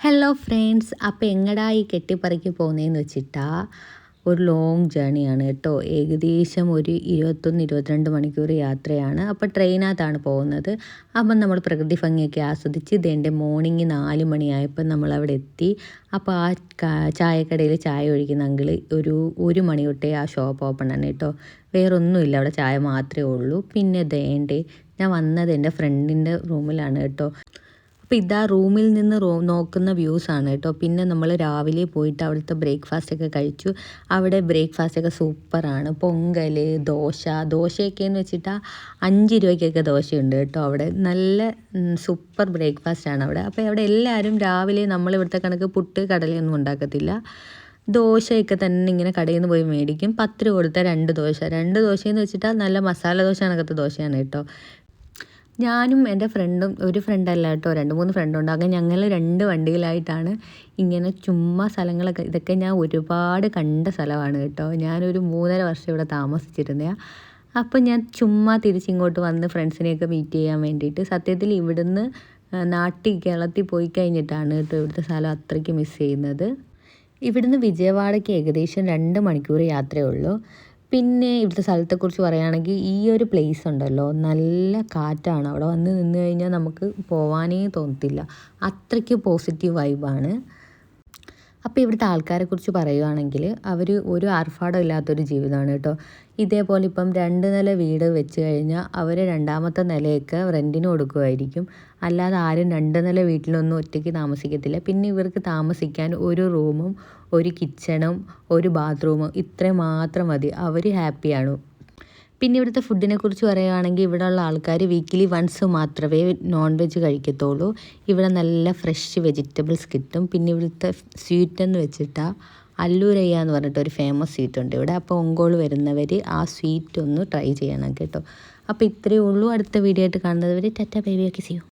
Hello friends അപ്പോൾ എങ്ങടാ ഈ കെട്ടിപ്പറിക്ക് പോകുന്നതെന്ന് വെച്ചിട്ടാ ഒരു ലോങ് ജേണിയാണ് കേട്ടോ. ഏകദേശം ഒരു ഇരുപത്തൊന്ന് ഇരുപത്തിരണ്ട് മണിക്കൂർ യാത്രയാണ്. അപ്പോൾ ട്രെയിനകത്താണ് പോകുന്നത്. അപ്പം നമ്മൾ പ്രകൃതി ഭംഗിയൊക്കെ ആസ്വദിച്ച് ഇതെന്റെ മോർണിംഗ് നാല് മണിയായപ്പോൾ നമ്മൾ അവിടെ എത്തി. അപ്പോൾ ആ ചായക്കടയിൽ ചായ ഒഴിക്കുന്ന അങ്കിൾ ഒരു ഒരു മണി തൊട്ടേ ആ ഷോപ്പ് ഓപ്പൺ ആണ് കേട്ടോ. വേറൊന്നുമില്ല അവിടെ ചായ മാത്രമേ ഉള്ളൂ. പിന്നെ ദേണ്ടേ ഞാൻ വന്നത് എന്റെ ഫ്രണ്ടിന്റെ റൂമിലാണ് കേട്ടോ. അപ്പോൾ ഇതാ റൂമിൽ നിന്ന് റൂ നോക്കുന്ന ആണ് കേട്ടോ. പിന്നെ നമ്മൾ രാവിലെ പോയിട്ട് അവിടുത്തെ ബ്രേക്ക്ഫാസ്റ്റ് ഒക്കെ കഴിച്ചു. അവിടെ ബ്രേക്ക്ഫാസ്റ്റ് ഒക്കെ സൂപ്പറാണ് പൊങ്കൽ ദോശ ദോശയൊക്കെ എന്ന് വെച്ചിട്ടാൽ അഞ്ച് രൂപയ്ക്കൊക്കെ ദോശയുണ്ട് കേട്ടോ അവിടെ. നല്ല സൂപ്പർ ബ്രേക്ക്ഫാസ്റ്റ് ആണ് അവിടെ. അപ്പോൾ അവിടെ എല്ലാവരും രാവിലെ നമ്മൾ ഇവിടുത്തെ കണക്ക് പുട്ട് കടലയൊന്നും ഉണ്ടാക്കത്തില്ല. ദോശയൊക്കെ തന്നെ ഇങ്ങനെ കടയിൽ നിന്ന് പോയി മേടിക്കും. പത്ത് രൂപ കൊടുത്ത രണ്ട് ദോശ. രണ്ട് ദോശയെന്ന് വെച്ചിട്ടാൽ നല്ല മസാല ദോശ കണക്കത്തെ ദോശയാണ് കേട്ടോ. ഞാനും എന്റെ ഫ്രണ്ടും ഒരു ഫ്രണ്ടല്ല കേട്ടോ. രണ്ട് മൂന്ന് ഫ്രണ്ടുണ്ട് അങ്ങനെ ഞങ്ങൾ രണ്ട് വണ്ടിയിലായിട്ടാണ് ഇങ്ങനെ ചുമ്മാ സ്ഥലങ്ങളൊക്കെ ഇതൊക്കെ ഞാൻ ഒരുപാട് കണ്ട സ്ഥലമാണ് കേട്ടോ. ഞാനൊരു മൂന്നര വർഷം ഇവിടെ താമസിച്ചിരുന്നതാണ് അപ്പം ഞാൻ ചുമ്മാ തിരിച്ചിങ്ങോട്ട് വന്ന് ഫ്രണ്ട്സിനെയൊക്കെ മീറ്റ് ചെയ്യാൻ വേണ്ടിയിട്ട് സത്യത്തിൽ ഇവിടുന്ന് നാട്ടിൽ കേരളത്തിൽ പോയി കഴിഞ്ഞിട്ടാണ് കേട്ടോ ഇവിടുത്തെ സ്ഥലം അത്രയ്ക്ക് മിസ് ചെയ്യുന്നത്. ഇവിടുന്ന് വിജയവാഡയ്ക്ക് ഏകദേശം രണ്ട് മണിക്കൂർ യാത്രയേ ഉള്ളൂ. പിന്നെ ഇവിടുത്തെ സ്ഥലത്തെക്കുറിച്ച് പറയുകയാണെങ്കിൽ ഈ ഒരു പ്ലേസ് ഉണ്ടല്ലോ. നല്ല കാറ്റാണ്. അവിടെ വന്ന് നിന്ന് കഴിഞ്ഞാൽ നമുക്ക് പോവാനേ തോന്നത്തില്ല. അത്രയ്ക്ക് പോസിറ്റീവ് വൈബാണ് അപ്പോൾ ഇവിടുത്തെ ആൾക്കാരെ കുറിച്ച് പറയുകയാണെങ്കിൽ അവർ ഒരു ആർഭാടം ഇല്ലാത്തൊരു ജീവിതമാണ് കേട്ടോ. ഇതേപോലെ ഇപ്പം രണ്ട് നില വീട് വെച്ച് കഴിഞ്ഞാൽ അവർ രണ്ടാമത്തെ നിലയൊക്കെ റെന്റിന് കൊടുക്കുമായിരിക്കും അല്ലാതെ ആരും രണ്ട് നില വീട്ടിലൊന്നും ഒറ്റയ്ക്ക് താമസിക്കത്തില്ല. പിന്നെ ഇവർക്ക് താമസിക്കാൻ ഒരു റൂമും ഒരു കിച്ചണും ഒരു ബാത്റൂമും ഇത്രയും മാത്രം മതി. അവർ ഹാപ്പിയാണ് പിന്നെ ഇവിടുത്തെ ഫുഡിനെ കുറിച്ച് പറയുകയാണെങ്കിൽ ഇവിടെയുള്ള ആൾക്കാർ വീക്കിലി വൺസ് മാത്രമേ നോൺ വെജ് കഴിക്കത്തുള്ളൂ. ഇവിടെ നല്ല ഫ്രഷ് വെജിറ്റബിൾസ് കിട്ടും. പിന്നെ ഇവിടുത്തെ സ്വീറ്റ് എന്ന് വെച്ചിട്ടാൽ അല്ലൂരയ്യ എന്ന് പറഞ്ഞിട്ട് ഒരു ഫേമസ് സ്വീറ്റ് ഉണ്ട് ഇവിടെ. അപ്പോൾ ഒങ്കോൾ വരുന്നവർ ആ സ്വീറ്റ് ഒന്ന് ട്രൈ ചെയ്യണം കേട്ടോ. അപ്പോൾ ഇത്രയേ ഉള്ളൂ. അടുത്ത വീഡിയോ ആയിട്ട് കാണുന്നത് വരെ ടാറ്റ ബൈബിയൊക്കെ ചെയ്യും.